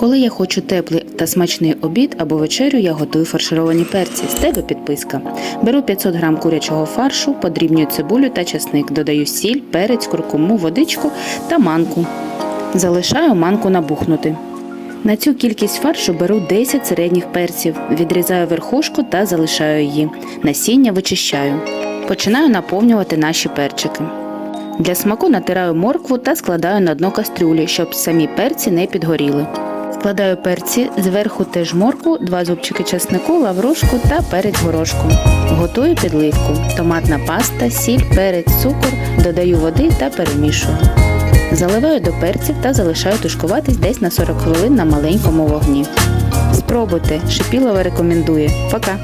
Коли я хочу теплий та смачний обід або вечерю, я готую фаршировані перці. З тебе підписка. Беру 500 г курячого фаршу, подрібнюю цибулю та часник, додаю сіль, перець, куркуму, водичку та манку. Залишаю манку набухнути. На цю кількість фаршу беру 10 середніх перців, відрізаю верхушку та залишаю її. Насіння вичищаю. Починаю наповнювати наші перчики. Для смаку натираю моркву та складаю на дно кастрюлі, щоб самі перці не підгоріли. Складаю перці, зверху теж морку, два зубчики чеснику, лаврушку та перець горошком. Готую підливку, томатна паста, сіль, перець, цукор, додаю води та перемішую. Заливаю до перців та залишаю тушкуватись десь на 40 хвилин на маленькому вогні. Спробуйте, Шипілова рекомендує. Пока!